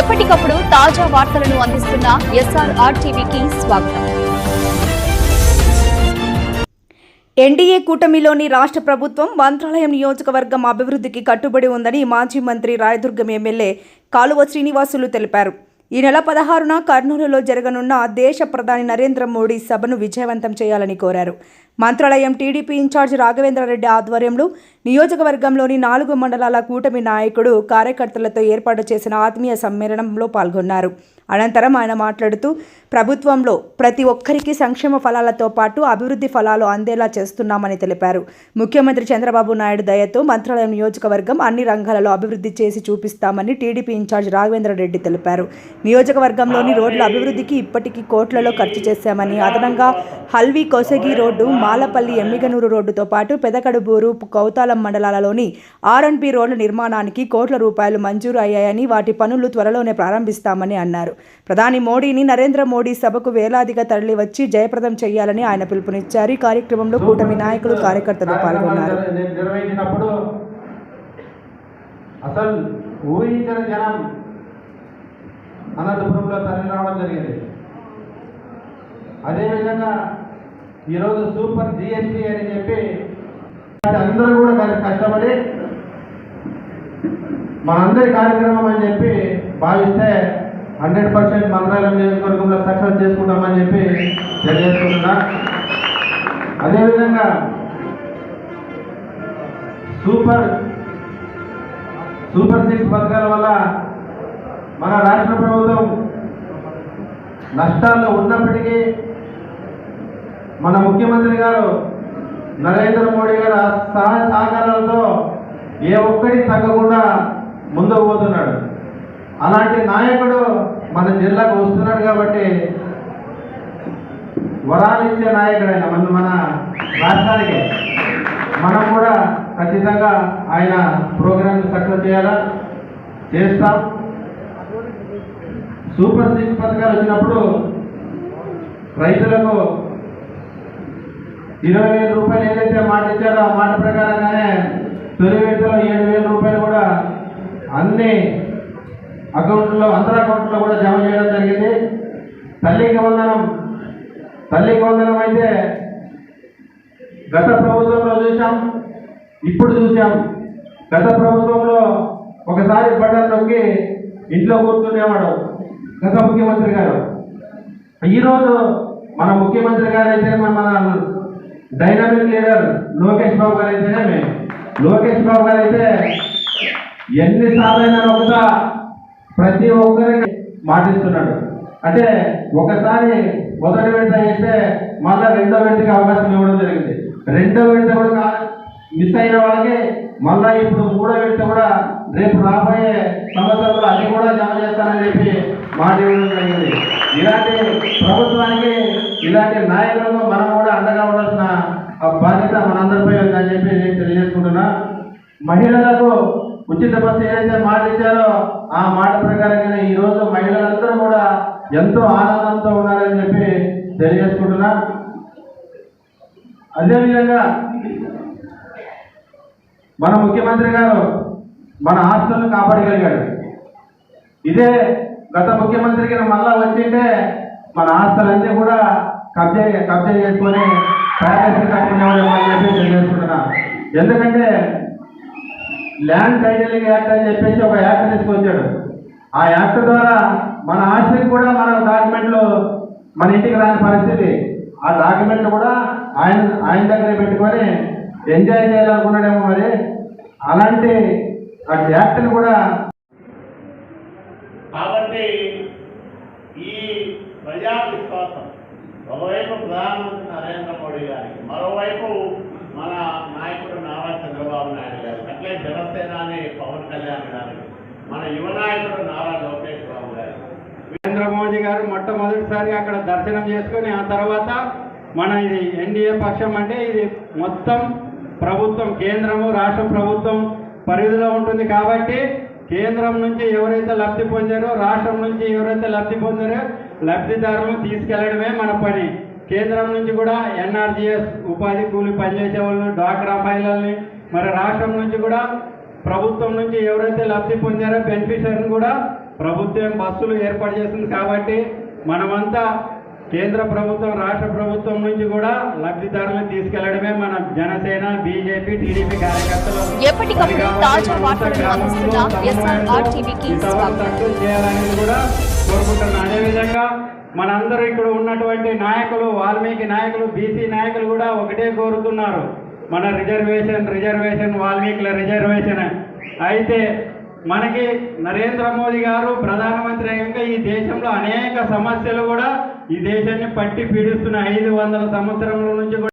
ఎప్పటికప్పుడు తాజా వార్తలను అందిస్తున్న ఎస్ఆర్ఆర్ టీవీకి స్వాగతం. ఎన్డీఏ కూటమిలోని రాష్ట్ర ప్రభుత్వం మంత్రాలయం నియోజకవర్గం అభివృద్ధికి కట్టుబడి ఉందని మాజీ మంత్రి రాయదుర్గం ఎమ్మెల్యే కాలువ శ్రీనివాసులు తెలిపారు. ఈ నెల పదహారున కర్నూలులో జరగనున్న దేశ ప్రధాని నరేంద్ర మోడీ సభను విజయవంతం చేయాలని కోరారు. మంత్రాలయం టీడీపీ ఇన్ఛార్జ్ రాఘవేంద్రారెడ్డి ఆధ్వర్యంలో నియోజకవర్గంలోని నాలుగు మండలాల కూటమి నాయకుడు కార్యకర్తలతో ఏర్పాటు చేసిన ఆత్మీయ సమ్మేళనంలో పాల్గొన్నారు. అనంతరం ఆయన మాట్లాడుతూ ప్రభుత్వంలో ప్రతి ఒక్కరికి సంక్షేమ ఫలాలతో పాటు అభివృద్ధి ఫలాలు అందేలా చేస్తున్నామని తెలిపారు. ముఖ్యమంత్రి చంద్రబాబు నాయుడు దయతో మంత్రాలయం నియోజకవర్గం అన్ని రంగాలలో అభివృద్ధి చేసి చూపిస్తామని TDP in charge Raghavendra Reddy తెలిపారు. నియోజకవర్గంలోని రోడ్ల అభివృద్ధికి ఇప్పటికీ కోట్లలో ఖర్చు చేశామని అదనంగా హల్వీ కొసగి రోడ్డు మాలపల్లి ఎమ్మిగనూరు రోడ్డుతో పాటు పెదకడుబూరు కౌతాలం మండలాలలోని ఆర్ఎండ్బి రోడ్ల నిర్మాణానికి కోట్ల రూపాయలు మంజూరు అయ్యాయని వాటి పనులు త్వరలోనే ప్రారంభిస్తామని అన్నారు. ప్రధాని మోడీని నరేంద్ర మోడీ సభకు వేలాదిగా తరలివచ్చి జయప్రదం చేయాలని ఆయన పిలుపునిచ్చారు. ఈ కార్యక్రమంలో కూటమి నాయకులు కార్యకర్తలు పాల్గొన్నారు. అసలు ఊహించిన జనం అనంతపురంలో తరలి రావడం జరిగింది. అదేవిధంగా ఈరోజు సూపర్ జిఎస్టీ అని చెప్పి అందరూ కూడా కష్టపడి మనందరి కార్యక్రమం అని చెప్పి భావిస్తే హండ్రెడ్ పర్సెంట్ మంత్రాలయం నియోజకవర్గంలో సక్సెస్ చేసుకుంటామని చెప్పి తెలియజేసుకుంటున్నా. అదేవిధంగా సూపర్ సూపర్ సిక్స్ పథకాల వల్ల మన రాష్ట్ర ప్రభుత్వం నష్టాల్లో ఉన్నప్పటికీ మన ముఖ్యమంత్రి గారు నరేంద్ర మోడీ గారు సహాయ సహకారాలతో ఏ ఒక్కటి తగ్గకుండా ముందుకు పోతున్నాడు. అలాంటి నాయకుడు మన జిల్లాకు వస్తున్నాడు కాబట్టి వరాలు ఇచ్చే నాయకుడు ఆయన మన మన రాష్ట్రానికి మనం కూడా ఖచ్చితంగా ఆయన ప్రోగ్రామ్ సక్సెస్ చేయాలా? చేస్తాం. సూపర్ సిక్స్ పథకాలు వచ్చినప్పుడు రైతులకు ఇరవై వేల రూపాయలు ఏదైతే మాట ఇచ్చారో ఆ మాట ప్రకారంగానే తొలి విడతలో ఏడు వేల రూపాయలు కూడా అన్ని అకౌంట్లో అందరి అకౌంట్లో కూడా జమ చేయడం జరిగింది. తల్లికి వందనం తల్లికి వందనం అయితే గత ప్రభుత్వంలో చూసాం ఇప్పుడు చూసాం గత ప్రభుత్వంలో ఒకసారి బటన్ నొక్కి ఇంట్లో కూర్చునేవాడు గత ముఖ్యమంత్రి గారు. ఈరోజు మన ముఖ్యమంత్రి గారు అయితే మన డైనామిక్ లీడర్ లోకేష్ బాబు గారు అయితేనేమి లోకేష్ బాబు గారు అయితే ఎన్నిసార్లైనా నొక్కుతా ప్రతి ఒక్కరికి మాటిస్తున్నాడు. అంటే ఒకసారి మొదటి విడత వేస్తే మళ్ళా రెండో విడతకి అవకాశం ఇవ్వడం జరిగింది. రెండో విడత కూడా మిస్ అయిన వాళ్ళకి మళ్ళా ఇప్పుడు మూడో విడత కూడా రేపు రాబోయే సంవత్సరంలో అది కూడా జమ చేస్తానని చెప్పి మాట ఇవ్వడం జరిగింది. ఇలాంటి ప్రభుత్వానికి ఇలాంటి నాయకులకు మనం కూడా అండగా ఉండాల్సిన ఆ బాధ్యత మనందరిపై ఉందని చెప్పి నేను తెలియజేసుకుంటున్నా. మహిళలకు ఉచిత బస్సు ఏదైతే మాట ఇచ్చారో ఆ మాట ప్రకారంగానే ఈ రోజు మహిళలందరూ కూడా ఎంతో ఆనందంతో ఉన్నారని చెప్పి తెలియజేసుకుంటున్నా. అదేవిధంగా మన ముఖ్యమంత్రి గారు మన ఆస్తులను కాపాడగలిగాడు. ఇదే గత ముఖ్యమంత్రికి మళ్ళా వచ్చింటే మన ఆస్తులన్నీ కూడా కబ్జా కబ్జా చేసుకొని ప్యాకేజ్ చెప్పి తెలియజేసుకుంటున్నా. ఎందుకంటే ల్యాండ్ టైటిలింగ్ యాక్ట్ అని చెప్పేసి ఒక యాక్ట్ తీసుకొచ్చాడు. ఆ యాక్ట్ ద్వారా మన ఆస్తికి కూడా మన డాక్యుమెంట్లు మన ఇంటికి రాని పరిస్థితి. ఆ డాక్యుమెంట్లు కూడా ఆయన ఆయన దగ్గరే పెట్టుకొని ఎంజాయ్ చేయాలనుకున్నాడేమో మరి. అలాంటి ఆ యాక్ట్ని కూడా కాబట్టి ఈ ప్రజా విశ్వాసం ఒకవైపు ప్రధానమంత్రి నరేంద్ర మోడీ గారికి. మరోవైపు మన నాయకుడు నారా చంద్రబాబు నాయుడు గారికి అట్లే జనసేనాని పవన్ కళ్యాణ్ గారికి మన యువ నాయకుడు నారా లోకేష్ బాబు గారికి. నరేంద్ర మోదీ గారు మొట్టమొదటిసారి అక్కడ దర్శనం చేసుకుని ఆ తర్వాత మన ఇది ఎన్డీఏ పక్షం అంటే ఇది మొత్తం ప్రభుత్వం కేంద్రము రాష్ట్ర ప్రభుత్వం పరిధిలో ఉంటుంది కాబట్టి కేంద్రం నుంచి ఎవరైతే లబ్ధి పొందారో రాష్ట్రం నుంచి ఎవరైతే లబ్ధి పొందారో లబ్ధిదారులను తీసుకెళ్ళడమే మన పని. కేంద్రం నుంచి కూడా ఎన్ఆర్జీఎస్ ఉపాధి కూలి పనిచేసే వాళ్ళని డ్వాక్రా మహిళల్ని మరి రాష్ట్రం నుంచి కూడా ప్రభుత్వం నుంచి ఎవరైతే లబ్ధి పొందారో బెనిఫిషియర్ని కూడా ప్రభుత్వం బస్సులు ఏర్పాటు చేసింది కాబట్టి మనమంతా కేంద్ర ప్రభుత్వం రాష్ట్ర ప్రభుత్వం నుంచి కూడా లబ్ధిదారులను తీసుకెళ్ళడమే మన జనసేన బీజేపీ టీడీపీ కార్యకర్తలు. ఎప్పటికప్పుడు తాజా వార్తలను అందిస్తున్న SRR టీవీకి స్వాగతం. సక్సెస్ చేయాలని కూడా కోరుకుంటున్నాను అదేవిధంగా మనందరూ ఇక్కడ ఉన్నటువంటి నాయకులు వాల్మీకి నాయకులు బీసీ నాయకులు కూడా ఒకటే కోరుతున్నారు. మన రిజర్వేషన్ రిజర్వేషన్ వాల్మీకుల రిజర్వేషన్. అయితే మనకి నరేంద్ర మోదీ గారు ప్రధానమంత్రి అయ్యాక ఈ దేశంలో అనేక సమస్యలు కూడా ఈ దేశాన్ని పట్టి పీడిస్తున్న ఐదు వందల సంవత్సరముల నుంచి కూడా